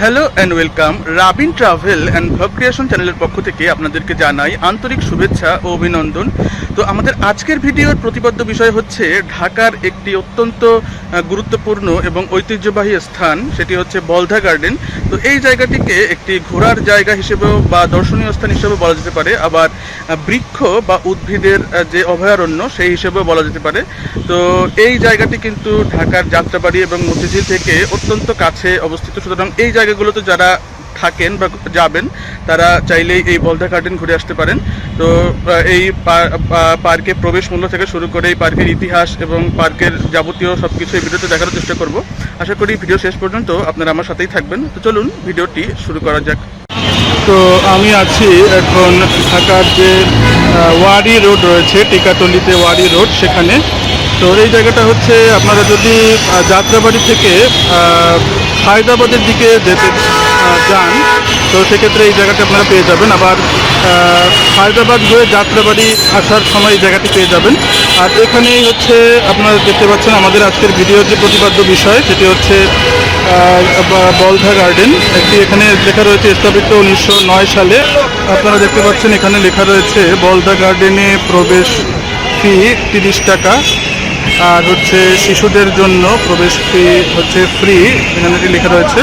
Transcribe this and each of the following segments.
Hello and welcome Rabin travel and vlog creation চ্যানেলের পক্ষ থেকে আপনাদেরকে জানাই আন্তরিক শুভেচ্ছা ও অভিনন্দন। তো আমাদের আজকের ভিডিওর প্রতিপাদ্য বিষয় হচ্ছে ঢাকার একটি অত্যন্ত গুরুত্বপূর্ণ এবং ঐতিহ্যবাহী স্থান, সেটি হচ্ছে বলধা গার্ডেন। তো এই জায়গাটিকে একটি ঘোরার জায়গা হিসেবেও বা দর্শনীয় স্থান হিসেবে বলা যেতে পারে। আবার বৃক্ষ বা উদ্ভিদের যে অভয়ারণ্য, সেই হিসেবেও বলা যেতে পারে। তো এই জায়গাটি কিন্তু ঢাকার যাত্রাবাড়ি এবং মতিঝিল থেকে অত্যন্ত কাছে অবস্থিত। সুতরাং এই জায়গাগুলোতে যারা থাকেন বা যাবেন, তারা চাইলেই এই বলধা গার্ডেন ঘুরে আসতে পারেন। তো এই পার্কে প্রবেশ মূল্য থেকে শুরু করে এই পার্কের ইতিহাস এবং পার্কের যাবতীয় সব কিছু এই ভিডিওতে দেখার চেষ্টা করব। আশা করি ভিডিও শেষ পর্যন্ত আপনারা আমার সাথেই থাকবেন। তো চলুন, ভিডিওটি শুরু করা যাক। তো, আমি আছি এখন ঢাকার যে ওয়ারি রোড রয়েছে, টিকাতলিতে ওয়ারি রোড সেখানে। তো, এই জায়গাটা হচ্ছে আপনারা যদি যাত্রাবাড়ি থেকে হায়দ্রাবাদের দিকে যেতে যান, তো সেক্ষেত্রে এই জায়গাটি আপনারা পেয়ে যাবেন। আবার হায়দ্রাবাদ হয়ে যাত্রাবাড়ি আসার সময় এই জায়গাটি পেয়ে যাবেন। আর এখানেই হচ্ছে আপনারা দেখতে পাচ্ছেন আমাদের আজকের ভিডিওর যে প্রতিপাদ্য বিষয়, সেটি হচ্ছে বলধা গার্ডেন। একটি এখানে লেখা রয়েছে, স্থাপিত উনিশশো নয় সালে। আপনারা দেখতে পাচ্ছেন এখানে লেখা রয়েছে, বলধা গার্ডেনে প্রবেশ ফি তিরিশ টাকা। আর হচ্ছে শিশুদের জন্য প্রবেশ ফি হচ্ছে ফ্রি, এখানে লেখা রয়েছে।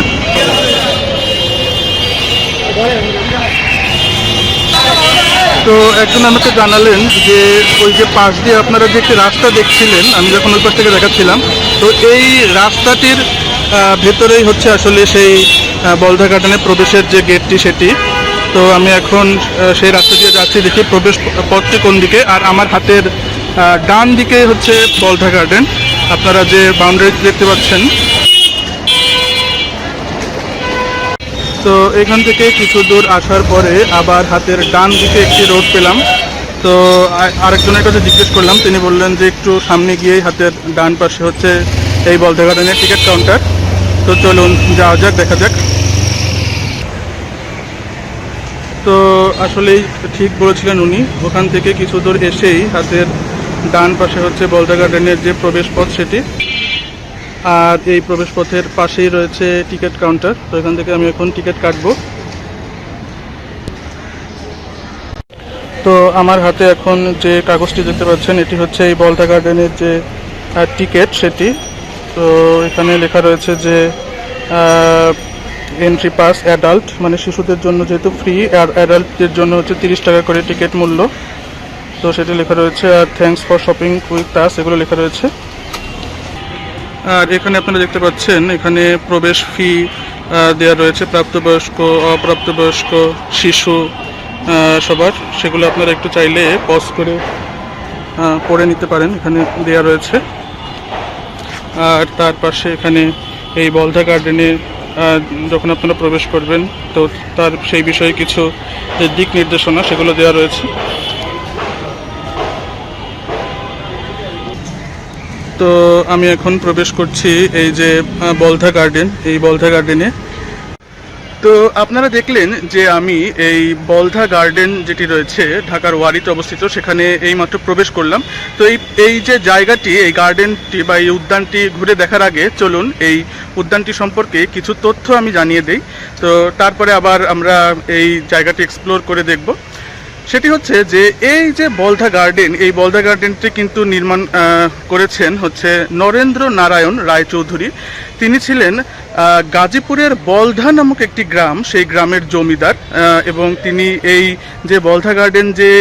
তো একজন আমাকে জানালেন যে ওই যে পাশ দিয়ে আপনারা যে একটি রাস্তা দেখছিলেন, আমি যখন ওই পাশ থেকে দেখাচ্ছিলাম, তো এই রাস্তাটির ভেতরেই হচ্ছে আসলে সেই বলধা গার্ডেনের প্রবেশের যে গেটটি সেটি। তো আমি এখন সেই রাস্তা দিয়ে যাচ্ছি, দেখি প্রবেশ পথটি কোন দিকে, আর আমার হাতের ডান দিকে হচ্ছে বলধা গার্ডেন আপনারা যে বাউন্ডারি দেখতে পাচ্ছেন। তো এখান থেকে কিছু দূর আসার পরে আবার হাতের ডান দিকে একটি রোড পেলাম। তো আরেকজনের কাছে জিজ্ঞেস করলাম, তিনি বললেন যে একটু সামনে গিয়েই হাতের ডান পাশে হচ্ছে এই বলতে গার্ডেনের টিকিট কাউন্টার তো চলুন, যাওয়া যাক, দেখা যাক। তো আসলেই ঠিক বলেছিলেন উনি, ওখান থেকে কিছু দূর এসেই হাতের ডান পাশে হচ্ছে বলদা গার্ডেনের যে প্রবেশ পথ সেটি। আর এই প্রবেশ পথের পাশেই রয়েছে টিকিট কাউন্টার। তো এখান থেকে আমি এখন টিকিট কাটবো। তো আমার হাতে এখন যে কাগজটি দেখতে পাচ্ছেন, এটি হচ্ছে এই বলতা গার্ডেনের যে টিকিট সেটি। তো এখানে লেখা রয়েছে যে এন্ট্রি পাস অ্যাডাল্ট মানে শিশুদের জন্য যেহেতু ফ্রি আর অ্যাডাল্টদের জন্য হচ্ছে তিরিশ টাকা করে টিকিট মূল্য। তো সেটি লেখা রয়েছে, আর থ্যাঙ্কস ফর শপিং উইথ তাস এগুলো লেখা রয়েছে। আর এখানে আপনারা দেখতে পাচ্ছেন, এখানে প্রবেশ ফি দেওয়া রয়েছে প্রাপ্তবয়স্ক, অপ্রাপ্তবয়স্ক, শিশু সবার। সেগুলো আপনারা একটু চাইলে পজ করে পড়ে নিতে পারেন, এখানে দেওয়া রয়েছে। আর তার পাশে এখানে এই বলধা গার্ডেনে যখন আপনারা প্রবেশ করবেন, তো তার সেই বিষয়ে কিছু দিক নির্দেশনা, সেগুলো দেওয়া রয়েছে। তো আমি এখন প্রবেশ করছি এই যে বলধা গার্ডেন এই বলধা গার্ডেনে তো আপনারা দেখলেন যে আমি এই বলধা গার্ডেন যেটি রয়েছে, ঢাকার ওয়ারিতে অবস্থিত, সেখানে এইমাত্র প্রবেশ করলাম। তো এই এই যে জায়গাটি, এই গার্ডেনটি বা এই উদ্যানটি ঘুরে দেখার আগে চলুন এই উদ্যানটি সম্পর্কে কিছু তথ্য আমি জানিয়ে দেই। তো তারপরে আবার আমরা এই জায়গাটি এক্সপ্লোর করে দেখব। সেটি হচ্ছে যে এই যে বলধা গার্ডেন, এই বলধা গার্ডেনটি কিন্তু নির্মাণ করেছেন হচ্ছে নরেন্দ্র নারায়ণ রায়চৌধুরী। তিনি ছিলেন গাজীপুরের বলধা নামক একটি গ্রাম, সেই গ্রামের জমিদার এবং তিনি এই যে বলধা গার্ডেন যে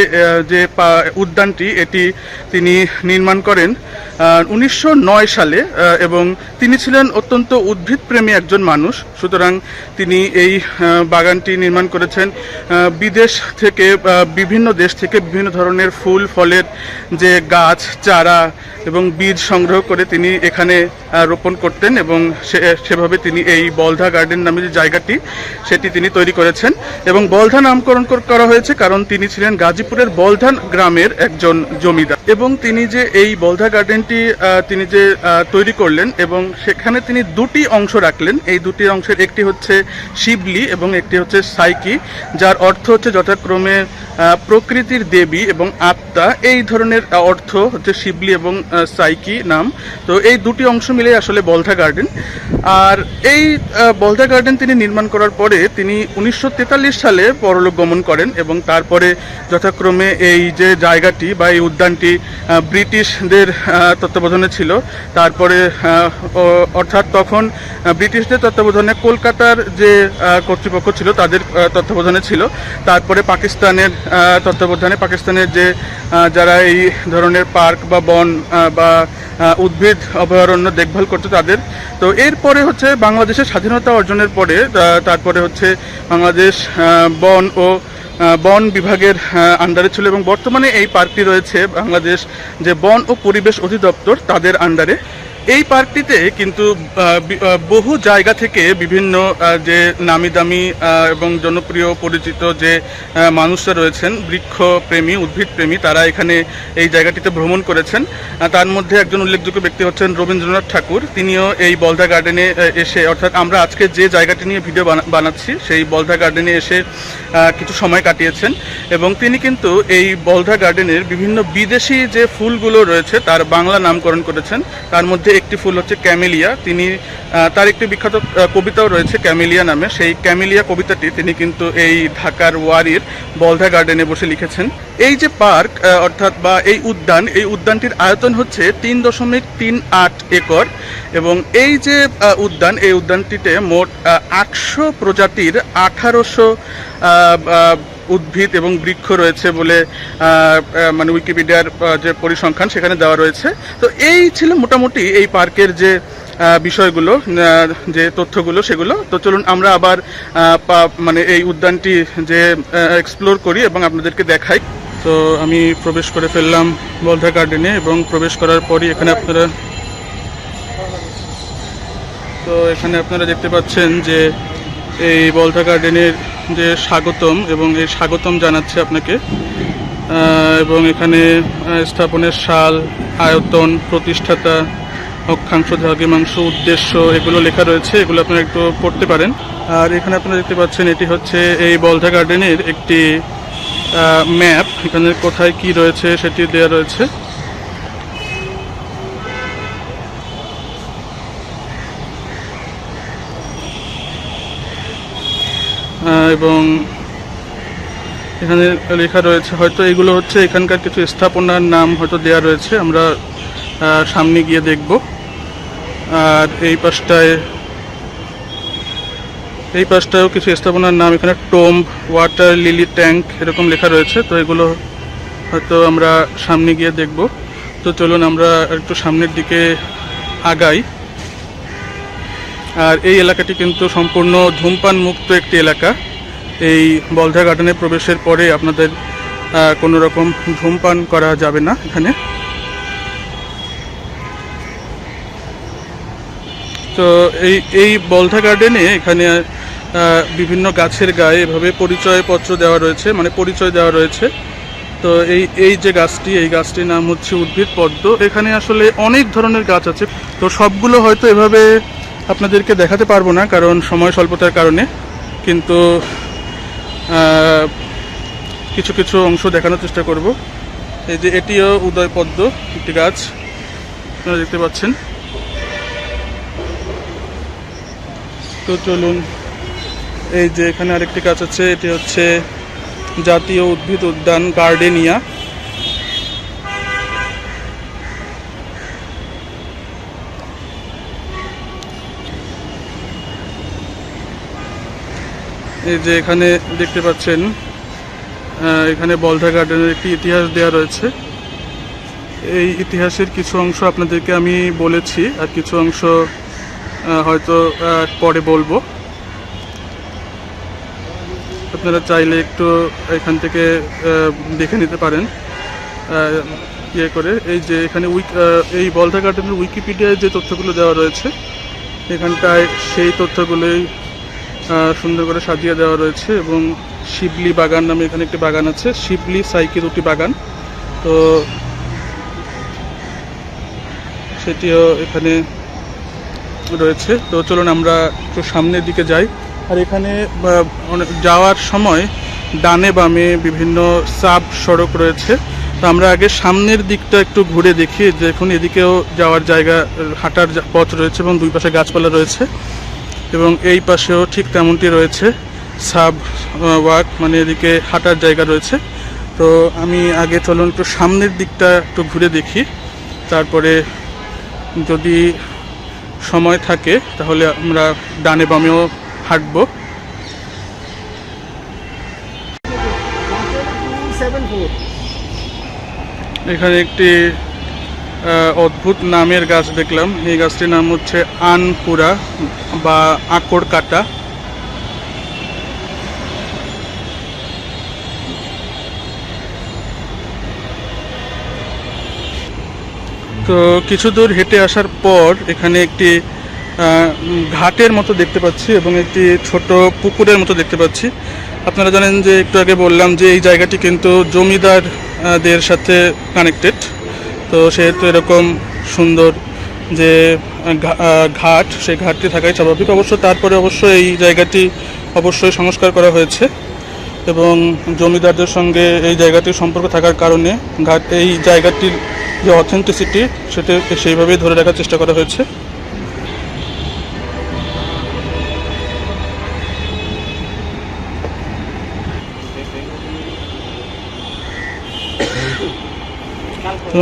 যে উদ্যানটি, এটি তিনি নির্মাণ করেন উনিশশো নয় সালে এবং তিনি ছিলেন অত্যন্ত উদ্ভিদপ্রেমী একজন মানুষ। সুতরাং তিনি এই বাগানটি নির্মাণ করেছেন বিদেশ থেকে বিভিন্ন দেশ থেকে বিভিন্ন ধরনের ফুল, ফলের যে গাছ, চারা এবং বীজ সংগ্রহ করে তিনি এখানে রোপণ করতেন এবং সেভাবে তিনি এই বলধা গার্ডেন নামে যে জায়গাটি, সেটি তিনি তৈরি করেছেন। এবং বলধা নামকরণ করা হয়েছে কারণ তিনি ছিলেন গাজীপুরের বলধান গ্রামের একজন জমিদার। এবং তিনি যে এই বলধা গার্ডেনটি তিনি যে তৈরি করলেন এবং সেখানে তিনি দুটি অংশ রাখলেন। এই দুটি অংশের একটি হচ্ছে শিবলি এবং একটি হচ্ছে সাইকি, যার অর্থ হচ্ছে যথাক্রমে প্রকৃতির দেবী এবং আত্মা। এই ধরনের অর্থ হচ্ছে শিবলি এবং সাইকি নাম। তো এই দুটি অংশ মিলে আসলে বলধা গার্ডেন। আর এই বলদা গার্ডেন তিনি নির্মাণ করার পরে তিনি উনিশশো তেতাল্লিশ সালে পরলোক গমন করেন এবং তারপরে যথাক্রমে এই যে জায়গাটি বা এই উদ্যানটি ব্রিটিশদের তত্ত্বাবধানে ছিল, তারপরে অর্থাৎ তখন ব্রিটিশদের তত্ত্বাবধানে কলকাতার যে কর্তৃপক্ষ ছিল তাদের তত্ত্বাবধানে ছিল, তারপরে পাকিস্তানের তত্ত্বাবধানে পাকিস্তানের যে যারা এই ধরনের পার্ক বা বন বা উদ্ভিদ অভয়ারণ্য দেখভাল করতো তাদের তো এরপরে হচ্ছে বাংলাদেশের স্বাধীনতা অর্জনের পরে তারপরে হচ্ছে বাংলাদেশ বন ও বন বিভাগের আন্ডারে ছিল এবং বর্তমানে এই পার্কটি রয়েছে বাংলাদেশ যে বন ও পরিবেশ অধিদপ্তর তাদের আন্ডারে এই পার্কটিতে কিন্তু বহু জায়গা থেকে বিভিন্ন যে নামি দামি এবং জনপ্রিয় পরিচিত যে মানুষরা রয়েছেন বৃক্ষপ্রেমী উদ্ভিদপ্রেমী তারা এখানে এই জায়গাটিতে ভ্রমণ করেছেন। তার মধ্যে একজন উল্লেখযোগ্য ব্যক্তি হচ্ছেন রবীন্দ্রনাথ ঠাকুর। তিনিও এই বলধা গার্ডেনে এসে, অর্থাৎ আমরা আজকে যে জায়গাটি নিয়ে ভিডিও বানা- বানাচ্ছি, সেই বলধা গার্ডেনে এসে কিছু সময় কাটিয়েছেন। এবং তিনি কিন্তু এই বলধা গার্ডেনের বিভিন্ন বিদেশি যে ফুলগুলো রয়েছে, তার বাংলা নামকরণ করেছেন। তার মধ্যে একটি ফুল হচ্ছে ক্যামেলিয়া। তিনি তার একটি বিখ্যাত কবিতাও রয়েছে ক্যামেলিয়া নামে। সেই ক্যামেলিয়া কবিতাটি তিনি কিন্তু এই ঢাকার ওয়ারির বলধা গার্ডেনে বসে লিখেছেন। এই যে পার্ক অর্থাৎ বা এই উদ্যান, এই উদ্যানটির আয়তন হচ্ছে তিন দশমিক তিন আট একর এবং এই যে উদ্যান, এই উদ্যানটিতে মোট আটশো প্রজাতির আঠারোশো উদ্ভিদ এবং বৃক্ষ রয়েছে বলে মানে উইকিপিডিয়ার যে পরিসংখ্যান সেখানে দেওয়া রয়েছে। তো এই ছিল মোটামুটি এই পার্কের যে বিষয়গুলো যে তথ্যগুলো, সেগুলো। তো চলুন আমরা আবার মানে এই উদ্যানটি যে এক্সপ্লোর করি এবং আপনাদেরকে দেখাই। তো আমি প্রবেশ করে ফেললাম বলধা গার্ডেনে এবং প্রবেশ করার পরই এখানে আপনারা তো এখানে আপনারা দেখতে পাচ্ছেন যে এই বলধা গার্ডেনের যে স্বাগতম এবং এই স্বাগতম জানাচ্ছে আপনাকে। এবং এখানে স্থাপনের সাল আয়তন, প্রতিষ্ঠাতা, অক্ষাংশ, দ্রাঘিমাংশ, উদ্দেশ্য এগুলো লেখা রয়েছে, এগুলো আপনারা একটু পড়তে পারেন। আর এখানে আপনারা দেখতে পাচ্ছেন, এটি হচ্ছে এই বলধা গার্ডেনের একটি ম্যাপ। এখানে কোথায় কি রয়েছে সেটি দেওয়া রয়েছে। এবং এখানে লেখা রয়েছে, হয়তো এগুলো হচ্ছে এখানকার কিছু স্থাপনার নাম হয়তো দেয়া রয়েছে, আমরা সামনে গিয়ে দেখব। আর এই পাশটায়, এই পাশটায়ও কিছু স্থাপনার নাম, এখানে টোম্ব, ওয়াটার লিলি ট্যাঙ্ক এরকম লেখা রয়েছে, তো এগুলো হয়তো আমরা সামনে গিয়ে দেখব। তো চলুন আমরা একটু সামনের দিকে আগাই। আর এই এলাকাটি কিন্তু সম্পূর্ণ ধূমপান মুক্ত একটি এলাকা। এই বলধা গার্ডেনে প্রবেশের পরে আপনাদের কোনো রকম ধূমপান করা যাবে না এখানে। তো এই এই বলধা গার্ডেনে এখানে বিভিন্ন গাছের গায়ে এভাবে পরিচয়পত্র দেওয়া রয়েছে মানে পরিচয় দেওয়া রয়েছে। তো এই এই যে গাছটি, এই গাছটির নাম হচ্ছে উদ্ভিদ পদ্ম। এখানে আসলে অনেক ধরনের গাছ আছে। তো সবগুলো হয়তো এভাবে আপনাদেরকে দেখাতে পারব না, কারণ সময় স্বল্পতার কারণে। কিন্তু কিছু কিছু অংশ দেখানোর চেষ্টা করব। এই যে এটিও উদয় পদ্ম একটি গাছ, আপনারা দেখতে পাচ্ছেন। তো চলুন, এই যে এখানে আরেকটি গাছ আছে, এটি হচ্ছে জাতীয় উদ্ভিদ উদ্যান গার্ডেনিয়া। এই যে এখানে দেখতে পাচ্ছেন এখানে বলধা গার্ডেনের একটি ইতিহাস দেওয়া রয়েছে। এই ইতিহাসের কিছু অংশ আপনাদেরকে আমি বলেছি, আর কিছু অংশ হয়তো পরে বলব। আপনারা চাইলে একটু এখান থেকে দেখে নিতে পারেন ইয়ে করে। এই যে এখানে উইক এই বলধা গার্ডেনের উইকিপিডিয়ায় যে তথ্যগুলো দেওয়া রয়েছে, এখানটায় সেই তথ্যগুলোই সুন্দর করে সাজিয়ে দেওয়া রয়েছে এবং শিবলি বাগান নামে এখানে একটি বাগান আছে। শিবলি সাইকি দুটি বাগান। তো সেটিও এখানে রয়েছে। তো চলুন আমরা একটু সামনের দিকে যাই। আর এখানে যাওয়ার সময় ডানে বামে বিভিন্ন সাব সড়ক রয়েছে। তো আমরা আগে সামনের দিকটা একটু ঘুরে দেখি। দেখুন, এদিকেও যাওয়ার জায়গা, হাঁটার পথ রয়েছে এবং দুই পাশে গাছপালা রয়েছে। এবং এই পাশেও ঠিক তেমনটি রয়েছে। সাব ওয়াক মানে এদিকে হাঁটার জায়গা রয়েছে। তো আমি আগে চলুন একটু সামনের দিকটা একটু ঘুরে দেখি। তারপরে যদি সময় থাকে, তাহলে আমরা ডানে বামেও হাঁটবো। এখানে একটি অদ্ভুত নামের গাছ দেখলাম। এই গাছটির নাম হচ্ছে আনপুরা বা আকড় কাটা তো কিছু দূর হেঁটে আসার পর এখানে একটি ঘাটের মতো দেখতে পাচ্ছি এবং একটি ছোট পুকুরের মতো দেখতে পাচ্ছি। আপনারা জানেন যে একটু আগে বললাম যে এই জায়গাটি কিন্তু জমিদারদের সাথে কানেক্টেড তো সেহেতু এরকম সুন্দর যে ঘাট, সেই ঘাটটি থাকাই স্বাভাবিক। অবশ্য তারপরে অবশ্য এই জায়গাটি অবশ্যই সংস্কার করা হয়েছে এবং জমিদারদের সঙ্গে এই জায়গাটির সম্পর্ক থাকার কারণে ঘাট, এই জায়গাটির যে অথেন্টিসিটি সেটি সেইভাবেই ধরে রাখার চেষ্টা করা হয়েছে।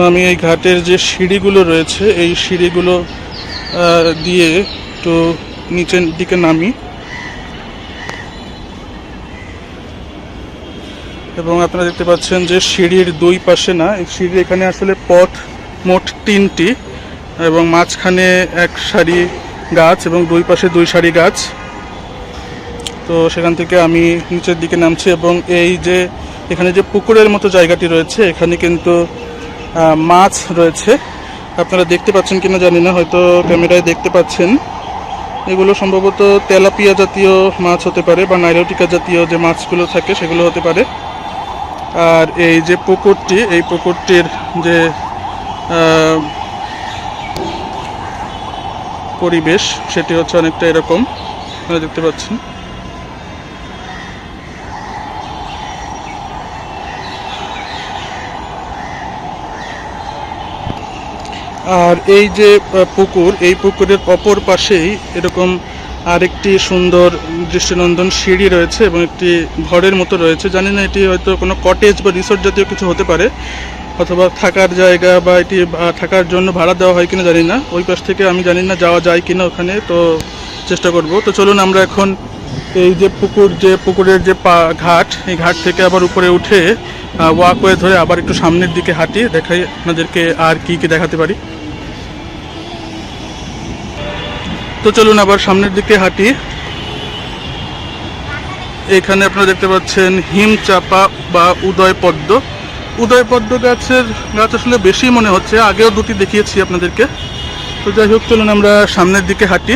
আমি এই ঘাটের যে সিঁড়িগুলো রয়েছে, এই সিঁড়িগুলো দিয়ে একটু নিচের দিকে নামি। এবং আপনারা দেখতে পাচ্ছেন যে সিঁড়ির দুই পাশে না, এই সিঁড়ির এখানে আসলে পথ মোট তিনটি এবং মাঝখানে এক সারি গাছ এবং দুই পাশে দুই সারি গাছ। তো সেখান থেকে আমি নিচের দিকে নামছি এবং এই যে, এখানে যে পুকুরের মতো জায়গাটি রয়েছে, এখানে কিন্তু মাছ রয়েছে। আপনারা দেখতে পাচ্ছেন কিনা জানি না, হয়তো ক্যামেরায় দেখতে পাচ্ছেন। এগুলো সম্ভবত তেলাপিয়া জাতীয় মাছ হতে পারে বা নাইরোটিকা জাতীয় যে মাছগুলো থাকে, সেগুলো হতে পারে। আর এই যে পুকুরটি, এই পুকুরটির যে পরিবেশ, সেটি হচ্ছে অনেকটা এরকম। দেখতে পাচ্ছেন। আর এই যে পুকুর, এই পুকুরের অপর পাশেই এরকম আরেকটি সুন্দর দৃষ্টিনন্দন সিঁড়ি রয়েছে এবং একটি ঘরের মতো রয়েছে। জানি না এটি হয়তো কোনো কটেজ বা রিসোর্ট জাতীয় কিছু হতে পারে, অথবা থাকার জায়গা বা এটি থাকার জন্য ভাড়া দেওয়া হয় কিনা জানি না। ওই পাশ থেকে আমি জানি না যাওয়া যায় কিনা ওখানে, তো চেষ্টা করব। তো চলুন আমরা এখন এই যে পুকুর, যে পুকুরের যে পা, ঘাট, এই ঘাট থেকে আবার উপরে উঠে ওয়াকওয়ে ধরে আবার একটু সামনের দিকে হাঁটি, দেখাই আপনাদেরকে আর কি কি দেখাতে পারি। তো চলুন আবার সামনের দিকে হাঁটি। এখানে আপনারা দেখতে পাচ্ছেন হিম চাপা বা উদয় পদ্ম উদয় পদ্ম গাছের গাছ আসলে বেশি মনে হচ্ছে, আগেও দুটি দেখিয়েছি আপনাদেরকে। তো যাই হোক, চলুন আমরা সামনের দিকে হাঁটি।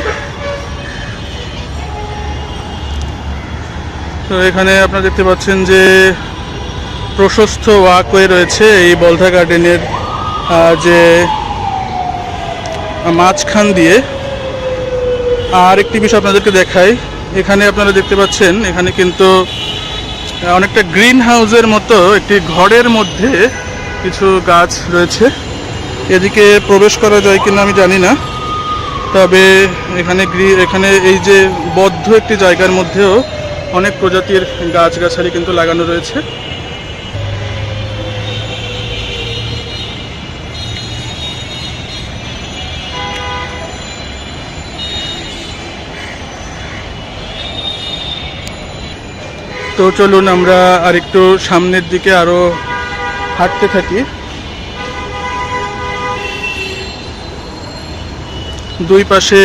তো এখানে আপনারা দেখতে পাচ্ছেন যে প্রশস্ত ওয়াকওয়ে রয়েছে এই বলধা গার্ডেনের যে মাঝখান দিয়ে। আর একটি বিষয় আপনাদেরকে দেখাই। এখানে আপনারা দেখতে পাচ্ছেন, এখানে কিন্তু অনেকটা গ্রিন হাউসের মতো একটি ঘরের মধ্যে কিছু গাছ রয়েছে। এদিকে প্রবেশ করা যায় কিনা আমি জানি না। তবে এখানে এখানে এই যে বদ্ধ একটি জায়গার মধ্যেও অনেক প্রজাতির গাছগাছালি কিন্তু লাগানো রয়েছে। তো চলুন আমরা আর একটু সামনের দিকে আরও হাঁটতে থাকি। দুই পাশে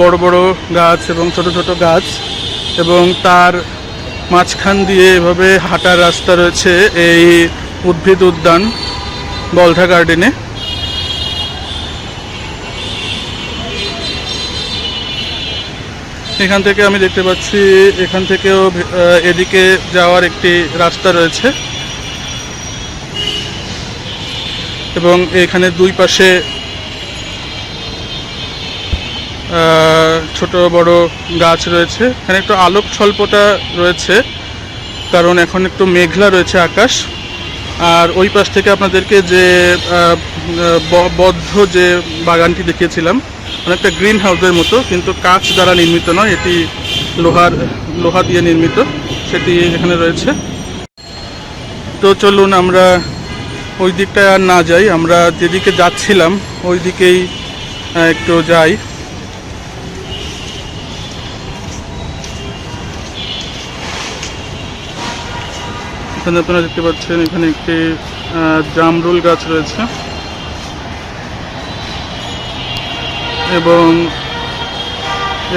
বড় বড় গাছ এবং ছোট ছোট গাছ এবং তার মাঝখান দিয়ে এভাবে হাঁটার রাস্তা রয়েছে এই উদ্ভিদ উদ্যান বলধা গার্ডেনে। এখান থেকে আমি দেখতে পাচ্ছি, এখান থেকেও এদিকে যাওয়ার একটি রাস্তা রয়েছে। এবং এখানে দুই পাশে ছোট বড় গাছ রয়েছে। এখানে একটু আলোক স্বল্পতা রয়েছে, কারণ এখন একটু মেঘলা রয়েছে আকাশ। আর ওই পাশ থেকে আপনাদেরকে যে বদ্ধ যে বাগানটি দেখিয়েছিলাম অনেকটা গ্রিন হাউসের মতো, কিন্তু কাঁচ দ্বারা নির্মিত নয়, এটি লোহার, লোহা দিয়ে নির্মিত, সেটি এখানে রয়েছে। তো চলুন আমরা ওই দিকটায় আর না যাই, আমরা যেদিকে যাচ্ছিলাম ওই দিকেই একটু যাই। এখানে আপনারা দেখতে পাচ্ছেন, এখানে একটি জামরুল গাছ রয়েছে। এবং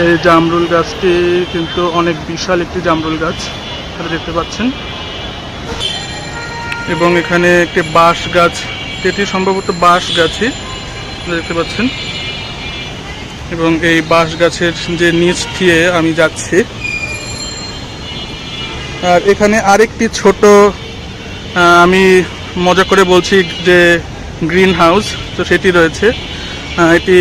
এই জামরুল গাছটি কিন্তু অনেক বিশাল একটি জামরুল গাছ আপনারা দেখতে পাচ্ছেন। এবং এখানে একটি বাঁশ গাছ, এটি সম্ভবত বাঁশ গাছই দেখতে পাচ্ছেন। এবং এই বাঁশ গাছের যে নিচ দিয়ে আমি যাচ্ছি। আর এখানে আরেকটি ছোট আমি মজা করে বলছি যে গ্রিন হাউস তো সেটি রয়েছে। এটি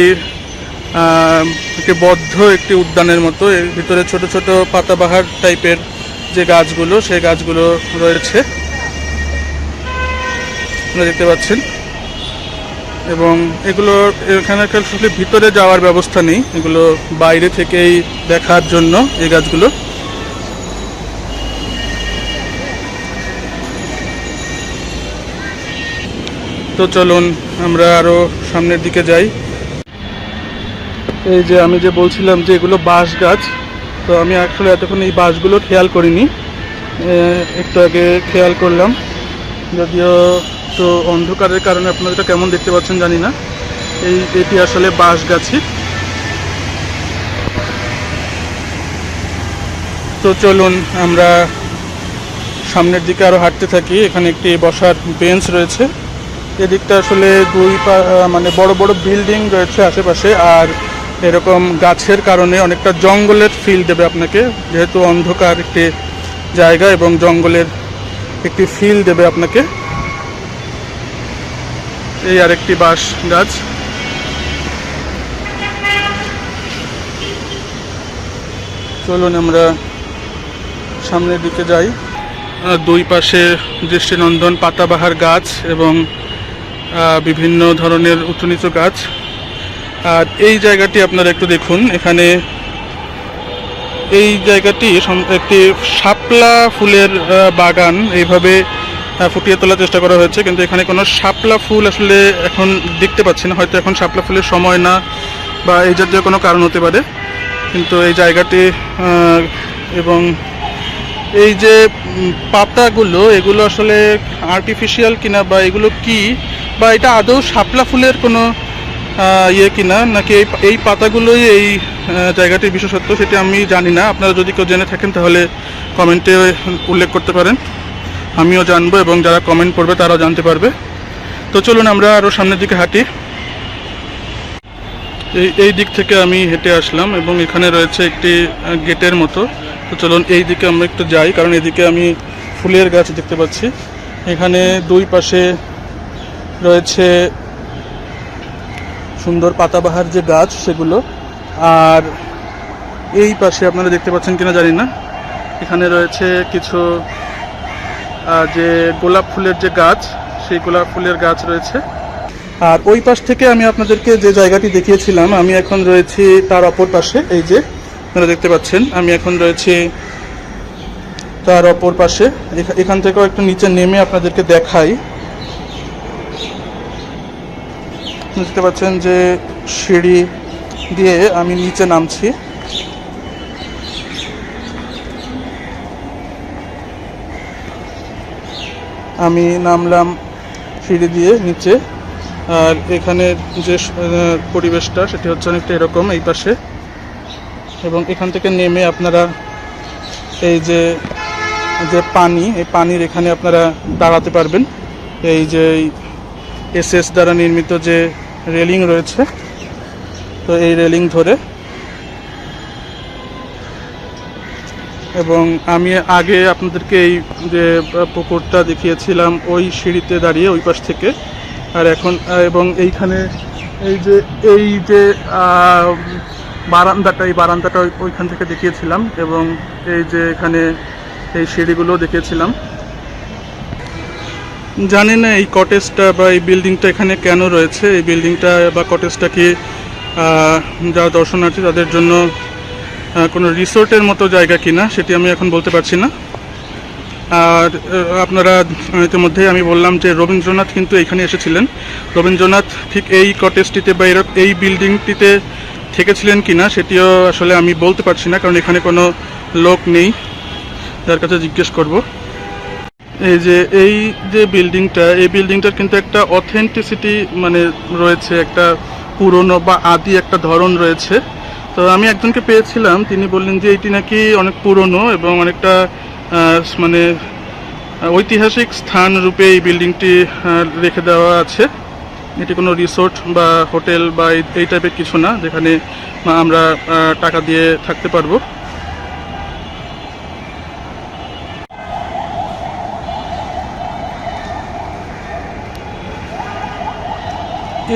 একটি বদ্ধ একটি উদ্যানের মতো। এর ভিতরে ছোট ছোট পাতাবাহার টাইপের যে গাছগুলো, সেই গাছগুলো রয়েছে। আপনারা দেখতে পাচ্ছেন। এবং এগুলো এখানে আসলে ভিতরে যাওয়ার ব্যবস্থা নেই। এগুলো বাইরে থেকেই দেখার জন্য এই গাছগুলো। তো চলুন আমরা আরও সামনের দিকে যাই। এই যে আমি যে বলছিলাম যে এগুলো বাঁশ গাছ, তো আমি আসলে এতক্ষণ এই বাঁশগুলো খেয়াল করিনি। একটু আগে খেয়াল করলাম। যদিও তো অন্ধকারের কারণে আপনারা এটা কেমন দেখতে পাচ্ছেন জানি না। এই, এটি আসলে বাঁশ গাছই। তো চলুন আমরা সামনের দিকে আরও হাঁটতে থাকি। এখানে একটি বসার বেঞ্চ রয়েছে। এদিকটা আসলে দুই মানে বড় বড় বিল্ডিং রয়েছে আশেপাশে। আর এরকম গাছের কারণে অনেকটা জঙ্গলের ফিল দেবে আপনাকে। যেহেতু অন্ধকার একটি জায়গা এবং জঙ্গলের একটি ফিল দেবে আপনাকে। এই আরেকটি বাঁশ গাছ। চলুন আমরা সামনের দিকে যাই। দুই পাশে দৃষ্টিনন্দন পাতাবাহার গাছ এবং বিভিন্ন ধরনের উঁচু নিচু গাছ। আর এই জায়গাটি আপনারা একটু দেখুন, এখানে এই জায়গাটি একটি শাপলা ফুলের বাগান, এইভাবে ফুটিয়ে তোলার চেষ্টা করা হয়েছে, কিন্তু এখানে কোনো শাপলা ফুল আসলে এখন দেখতে পাচ্ছি না, হয়তো এখন শাপলা ফুলের সময় না, বা এই জাতীয় কোনো কারণ হতে পারে, কিন্তু এই জায়গাটি এবং এই যে পাতাগুলো, এগুলো আসলে আর্টিফিশিয়াল কিনা বা এগুলো কি, বা এটা আদৌ শাপলা ফুলের কোনো ইয়ে কিনা, নাকি এই এই পাতাগুলোই এই জায়গাটির বিশেষত্ব সেটি আমি জানি না। আপনারা যদি কেউ জেনে থাকেন, তাহলে কমেন্টে উল্লেখ করতে পারেন। আমিও জানব এবং যারা কমেন্ট করবে, তারাও জানতে পারবে। তো চলুন আমরা আরও সামনের দিকে হাঁটি। এই এই দিক থেকে আমি হেঁটে আসলাম এবং এখানে রয়েছে একটি গেটের মতো। তো চলুন এই দিকে আমরা একটু যাই, কারণ এদিকে আমি ফুলের গাছ দেখতে পাচ্ছি। এখানে দুই পাশে রয়েছে সুন্দর পাতাবাহার যে গাছ সেগুলো, আর এই পাশে আপনারা দেখতে পাচ্ছেন কিনা জানি না। এখানে রয়েছে কিছু যে গোলাপ ফুলের যে গাছ, সেই গোলাপ ফুলের গাছ রয়েছে। আর ওই পাশ থেকে আমি আপনাদেরকে যে জায়গাটি দেখিয়েছিলাম, আমি এখন রয়েছি তার অপর পাশে, এই যে, আপনারা দেখতে পাচ্ছেন, আমি এখন রয়েছি তার অপর পাশে। এখা- এখান থেকেও একটু নিচে নেমে আপনাদেরকে দেখাই। দেখতে পাচ্ছেন যে সিঁড়ি দিয়ে আমি নিচে নামছি। আমি নামলাম সিঁড়ি দিয়ে নিচে। আর এখানের যে পরিবেশটা সেটি হচ্ছে অনেকটা এরকম এই পাশে। এবং এখান থেকে নেমে আপনারা এই যে যে পানি, এই পানির এখানে আপনারা দাঁড়াতে পারবেন। এই যে এসএস দ্বারা নির্মিত যে রেলিং রয়েছে। তো এই রেলিং ধরে এবং আমি আগে আপনাদেরকে এই যে পুকুরটা দেখিয়েছিলাম, ওই সিঁড়িতে দাঁড়িয়ে ওই পাশ থেকে। আর এখন এবং এইখানে এই যে এই যে বারান্দাটা, এই বারান্দাটা ওইখান থেকে দেখিয়েছিলাম এবং এই যে এখানে এই সিঁড়িগুলো দেখিয়েছিলাম। জানি না এই কটেজটা বা এই বিল্ডিংটা এখানে কেন রয়েছে? এই বিল্ডিংটা বা কটেজটা কি যারা দর্শনার্থী তাদের জন্য কোনো রিসোর্টের মতো জায়গা কিনা সেটি আমি এখন বলতে পারছি না। আর আপনারা ইতিমধ্যে আমি বললাম যে রবীন্দ্রনাথ কিন্তু এখানে এসেছিলেন। রবীন্দ্রনাথ ঠিক এই কটেজটিতে বা এরক- এই বিল্ডিংটিতে থেকেছিলেন কিনা সেটিও আসলে আমি বলতে পারছি না, কারণ এখানে কোনো লোক নেই। যার কাছে জিজ্ঞেস করব। এই যে এই যে বিল্ডিংটা এই বিল্ডিংটার কিন্তু একটা অথেন্টিসিটি মানে রয়েছে, একটা পুরনো বা আদি একটা ধরন রয়েছে। তো আমি একজনকে পেয়েছিলাম, তিনি বললেন যে এটি নাকি অনেক পুরনো এবং অনেকটা মানে ঐতিহাসিক স্থান রূপে এই বিল্ডিংটি রেখে দেওয়া আছে। এটি কোনো রিসোর্ট বা হোটেল বা এই- টাইপের কিছু না, যেখানে আমরা টাকা দিয়ে থাকতে পারব।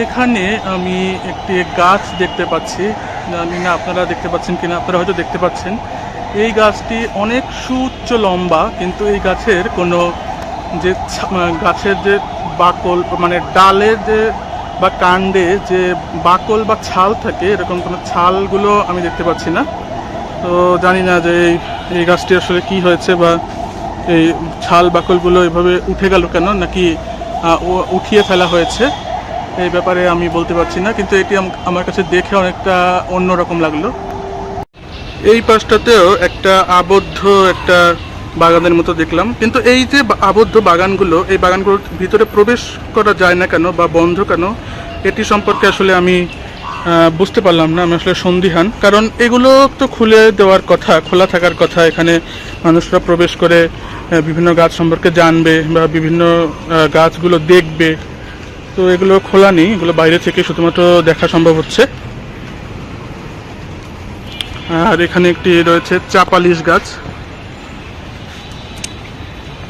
এখানে আমি একটি গাছ দেখতে পাচ্ছি। জানি না আপনারা দেখতে পাচ্ছেন কিনা, আপনারা হয়তো দেখতে পাচ্ছেন। এই গাছটি অনেক সুউচ্চ লম্বা, কিন্তু এই গাছের কোনো যে গাছের যে বাকল মানে ডালে যে বা কাণ্ডে যে বাকল বা ছাল থাকে, এরকম কোনো ছালগুলো আমি দেখতে পাচ্ছি না। তো জানি না যে এই গাছটি আসলে কি হয়েছে বা এই ছাল বাকলগুলো এভাবে উঠে গেল কেন, নাকি উঠিয়ে ফেলা হয়েছে। এই ব্যাপারে আমি বলতে পারছি না, কিন্তু এটি আম- আমার কাছে দেখে অনেকটা অন্যরকম লাগল। এই পাশটাতেও একটা আবদ্ধ একটা বাগানের মতো দেখলাম। কিন্তু এই যে আবদ্ধ বাগানগুলো, এই বাগানগুলোর ভিতরে প্রবেশ করা যায় না কেন বা বন্ধ কেন, এটি সম্পর্কে আসলে আমি বুঝতে পারলাম না। আমি আসলে সন্দিহান। কারণ এগুলো তো খুলে দেওয়ার কথা, খোলা থাকার কথা। এখানে মানুষরা প্রবেশ করে বিভিন্ন গাছ সম্পর্কে জানবে বা বিভিন্ন গাছগুলো দেখবে। তো এগুলো খোলা নেই, এগুলো বাইরে থেকে শুধুমাত্র দেখা সম্ভব হচ্ছে। আর এখানে একটি রয়েছে চাপালিশ গাছ।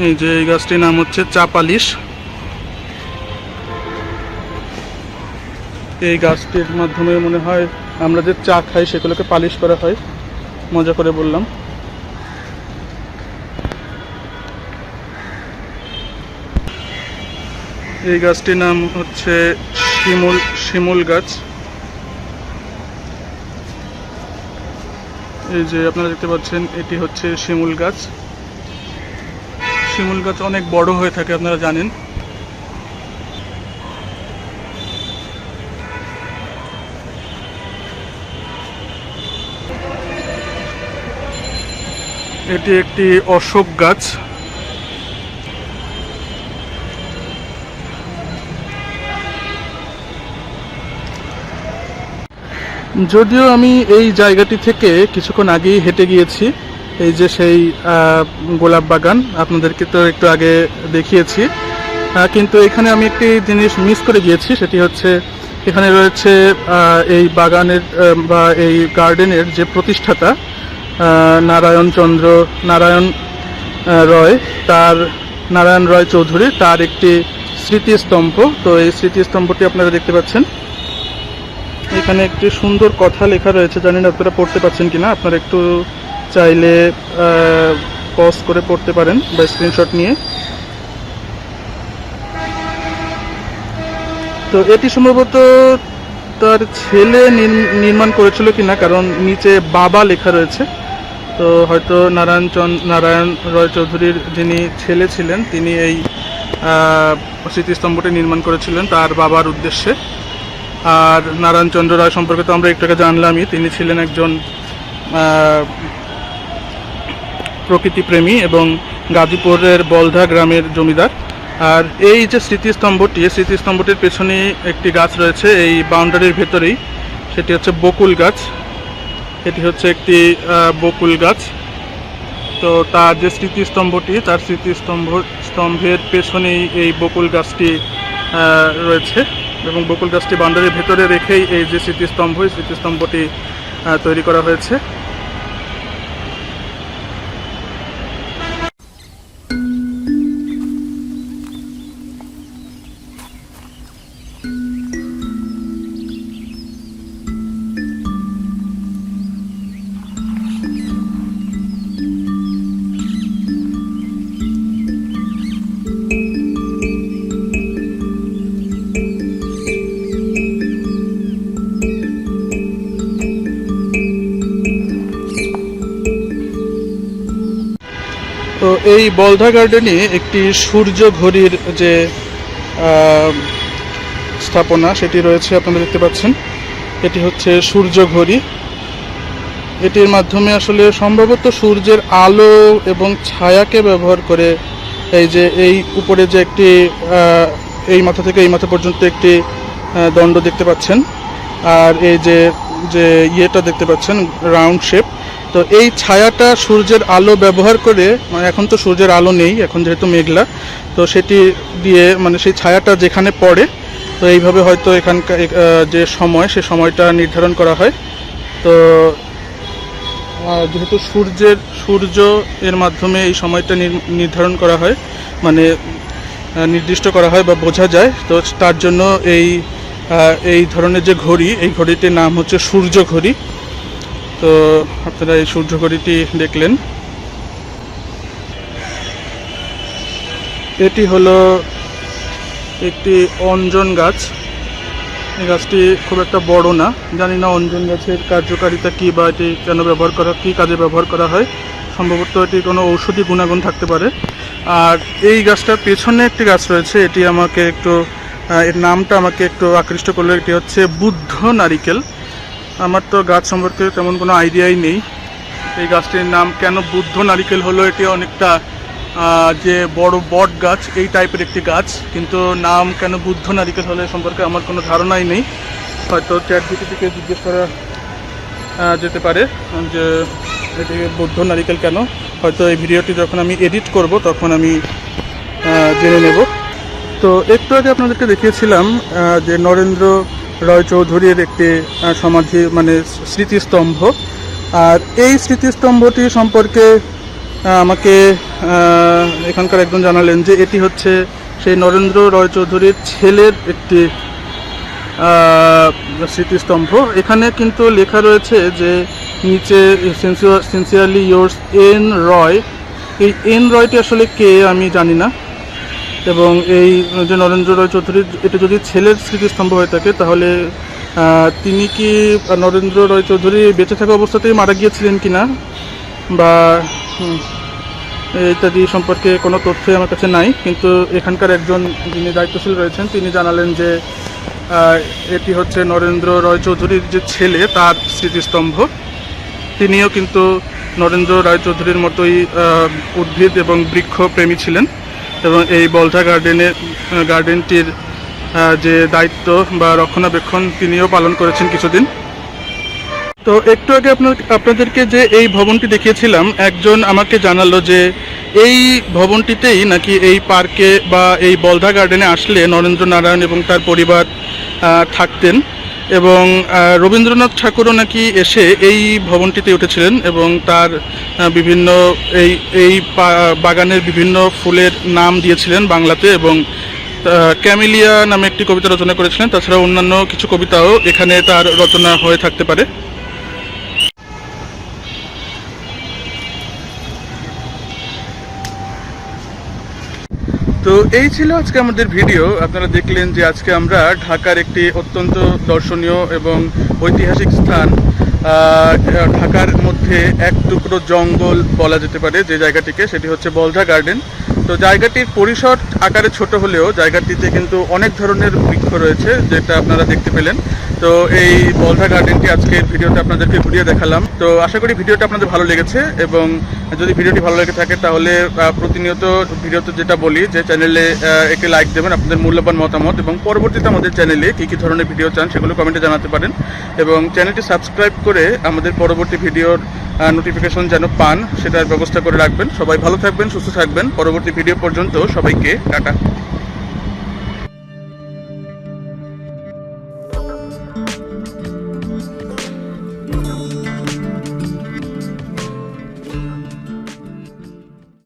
এই যে এই গাছটির নাম হচ্ছে চাপালিশ। এই গাছটির মাধ্যমে মনে হয় আমরা যে চা খাই সেগুলোকে পালিশ করা হয়। মজা করে বললাম। এই গাছটির নাম হচ্ছে শিমুল শিমুল গাছ। এই যে আপনারা দেখতে পাচ্ছেন, এটি হচ্ছে শিমুল গাছ। শিমুল গাছ অনেক বড় হয়ে থাকে, আপনারা জানেন। এটি একটি অশোক গাছ। যদিও আমি এই জায়গাটি থেকে কিছুক্ষণ আগেই হেঁটে গিয়েছি, এই যে সেই গোলাপ বাগান, আপনাদেরকে তো একটু আগে দেখিয়েছি। কিন্তু এখানে আমি একটি জিনিস মিস করে গিয়েছি, সেটি হচ্ছে এখানে রয়েছে এই বাগানের বা এই গার্ডেনের যে প্রতিষ্ঠাতা নারায়ণ চন্দ্র, নারায়ণ রয়, তার, নারায়ণ রয় চৌধুরী, তার একটি স্মৃতিস্তম্ভ। তো এই স্মৃতিস্তম্ভটি আপনারা দেখতে পাচ্ছেন। এখানে একটি সুন্দর কথা লেখা রয়েছে, জানি না আপনারা পড়তে পারছেন কিনা, আপনারা একটু চাইলে পজ করে পড়তে পারেন বা স্ক্রিনশট নিয়ে। তো এটি সম্ভবত তার ছেলে নির- নির্মাণ করেছিল কিনা, কারণ নিচে বাবা লেখা রয়েছে। তো হয়তো নারায়ণ নারায়ণ রয় চৌধুরীর যিনি ছেলে ছিলেন, তিনি এই স্মৃতিস্তম্ভটি নির্মাণ করেছিলেন তার বাবার উদ্দেশ্যে। আর নারায়ণ চন্দ্র রায় সম্পর্কে তো আমরা একটু আগে জানলামই। তিনি ছিলেন একজন প্রকৃতিপ্রেমী এবং গাজীপুরের বলধা গ্রামের জমিদার। আর এই যে স্মৃতিস্তম্ভটি স্মৃতিস্তম্ভটির পেছনে একটি গাছ রয়েছে, এই বাউন্ডারির ভেতরেই। সেটি হচ্ছে বকুল গাছ। এটি হচ্ছে একটি বকুল গাছ। তো তার যে স্মৃতিস্তম্ভটি, তার স্মৃতিস্তম্ভ, স্তম্ভের পেছনেই এই বকুল গাছটি রয়েছে। এবং বকুল গাছটি বাউন্ডারির ভেতরে রেখেই এই যে স্মৃতিস্তম্ভ এই স্মৃতিস্তম্ভটি তৈরি করা হয়েছে। এই বলধা গার্ডেনে একটি সূর্য ঘড়ির যে স্থাপনা, সেটি রয়েছে আপনারা দেখতে পাচ্ছেন। এটি হচ্ছে সূর্য ঘড়ি। এটির মাধ্যমে আসলে সম্ভবত সূর্যের আলো এবং ছায়াকে ব্যবহার করে এই যে, এই উপরে যে একটি এই মাথা থেকে এই মাথা পর্যন্ত একটি দণ্ড দেখতে পাচ্ছেন। আর এই যে যে ইয়েটা দেখতে পাচ্ছেন, রাউন্ড শেপ। তো এই ছায়াটা সূর্যের আলো ব্যবহার করে মানে এখন তো সূর্যের আলো নেই, এখন যেহেতু মেঘলা, তো সেটি দিয়ে মানে সেই ছায়াটা যেখানে পড়ে, তো এইভাবে হয়তো এখানকার যে সময়, সে সময়টা নির্ধারণ করা হয়। তো যেহেতু সূর্যের, সূর্য এর মাধ্যমে এই সময়টা নির- নির্ধারণ করা হয় মানে নির্দিষ্ট করা হয় বা বোঝা যায়, তো তার জন্য এই এই ধরনের যে ঘড়ি, এই ঘড়িটির নাম হচ্ছে সূর্য ঘড়ি। তো আপনারা এই সূর্য ঘড়িটি দেখলেন। এটি হলো একটি অঞ্জন গাছ। এই গাছটি খুব একটা বড় না। জানি না অঞ্জন গাছের কার্যকারিতা কী বা এটি কেন ব্যবহার করা, কী কাজে ব্যবহার করা হয়। সম্ভবত এটি কোনো ঔষধি গুণাগুণ থাকতে পারে। আর এই গাছটার পেছনে একটি গাছ রয়েছে। এটি আমাকে একটু এর নামটা আমাকে একটু আকৃষ্ট করল। এটি হচ্ছে বুদ্ধ নারিকেল। আমার তো গাছ সম্পর্কে তেমন কোনো আইডিয়াই নেই। এই গাছটির নাম কেন বুদ্ধ নারিকেল হলো এটি অনেকটা যে বড় বট গাছ, এই টাইপের একটি গাছ। কিন্তু নাম কেন বুদ্ধ নারিকেল হলো সম্পর্কে আমার কোনো ধারণাই নেই। হয়তো চ্যাট থেকে জিজ্ঞেস করা যেতে পারে যে এটি বুদ্ধ নারিকেল কেন। হয়তো এই ভিডিওটি যখন আমি এডিট করব তখন আমি জেনে নেব। তো একটু আগে আপনাদেরকে দেখিয়েছিলাম যে নরেন্দ্র রয় চৌধুরীর একটি সমাধি মানে স্মৃতিস্তম্ভ। আর এই স্মৃতিস্তম্ভটি সম্পর্কে আমাকে এখানকার একজন জানালেন যে এটি হচ্ছে সেই নরেন্দ্র রয় চৌধুরীর ছেলের একটি স্মৃতিস্তম্ভ। এখানে কিন্তু লেখা রয়েছে যে নিচে সিনসিয়ারলি ইয়োর্স এন রয় এই এন রয়টি আসলে কে আমি জানি না। এবং এই যে নরেন্দ্র রয় চৌধুরীর এটা যদি ছেলের স্মৃতিস্তম্ভ হয়ে থাকে, তাহলে তিনি কি নরেন্দ্র রয় চৌধুরী বেঁচে থাকা অবস্থাতেই মারা গিয়েছিলেন কি না বা ইত্যাদি সম্পর্কে কোনো তথ্যই আমার কাছে নাই, কিন্তু এখানকার একজন যিনি দায়িত্বশীল রয়েছেন, তিনি জানালেন যে এটি হচ্ছে নরেন্দ্র রয় চৌধুরীর যে ছেলে, তার স্মৃতিস্তম্ভ। তিনিও কিন্তু নরেন্দ্র রায় চৌধুরীর মতোই উদ্ভিদ এবং বৃক্ষ প্রেমী ছিলেন। এবং এই বলধা গার্ডেনের গার্ডেনটির যে দায়িত্ব বা রক্ষণাবেক্ষণ তিনিও পালন করেছেন কিছুদিন। তো একটু আগে আপনার, আপনাদেরকে যে এই ভবনটি দেখিয়েছিলাম, একজন আমাকে জানালো যে এই ভবনটিতেই নাকি এই পার্কে বা এই বলধা গার্ডেনে আসলে নরেন্দ্র নারায়ণ এবং তার পরিবার থাকতেন। এবং রবীন্দ্রনাথ ঠাকুরও নাকি এসে এই ভবনটিতে উঠেছিলেন এবং তার বিভিন্ন এই এই বাগানের বিভিন্ন ফুলের নাম দিয়েছিলেন বাংলাতে এবং ক্যামিলিয়া নামে একটি কবিতা রচনা করেছিলেন। তাছাড়া অন্যান্য কিছু কবিতাও এখানে তার রচনা হয়ে থাকতে পারে। তো এই ছিল আজকে আমাদের ভিডিও। আপনারা দেখলেন যে আজকে আমরা ঢাকার একটি অত্যন্ত দর্শনীয় এবং ঐতিহাসিক স্থান ঢাকার মধ্যে এক টুকরো জঙ্গল বলা যেতে পারে যে জায়গাটিকে, সেটি হচ্ছে বলধা গার্ডেন। তো জায়গাটির পরিসর আকারে ছোট হলেও জায়গাটিতে কিন্তু অনেক ধরনের বৃক্ষ রয়েছে, যেটা আপনারা দেখতে পেলেন। তো এই বলধা গার্ডেনটি আজকের ভিডিওতে আপনাদেরকে ঘুরিয়ে দেখালাম। তো আশা করি ভিডিওটা আপনাদের ভালো লেগেছে এবং যদি ভিডিওটি ভালো লেগে থাকে তাহলে প্রতিনিয়ত ভিডিওতে যেটা বলি যে চ্যানেলে একটি লাইক দেবেন আপনাদের মূল্যবান মতামত এবং পরবর্তীতে আমাদের চ্যানেলে কী কী ধরনের ভিডিও চান সেগুলো কমেন্টে জানাতে পারেন এবং চ্যানেলটি সাবস্ক্রাইব করে আমাদের পরবর্তী ভিডিওর নোটিফিকেশন যেন পান সেটার ব্যবস্থা করে রাখবেন। সবাই ভালো থাকবেন, সুস্থ থাকবেন। পরবর্তী ভিডিও পর্যন্ত সবাইকে টাটা।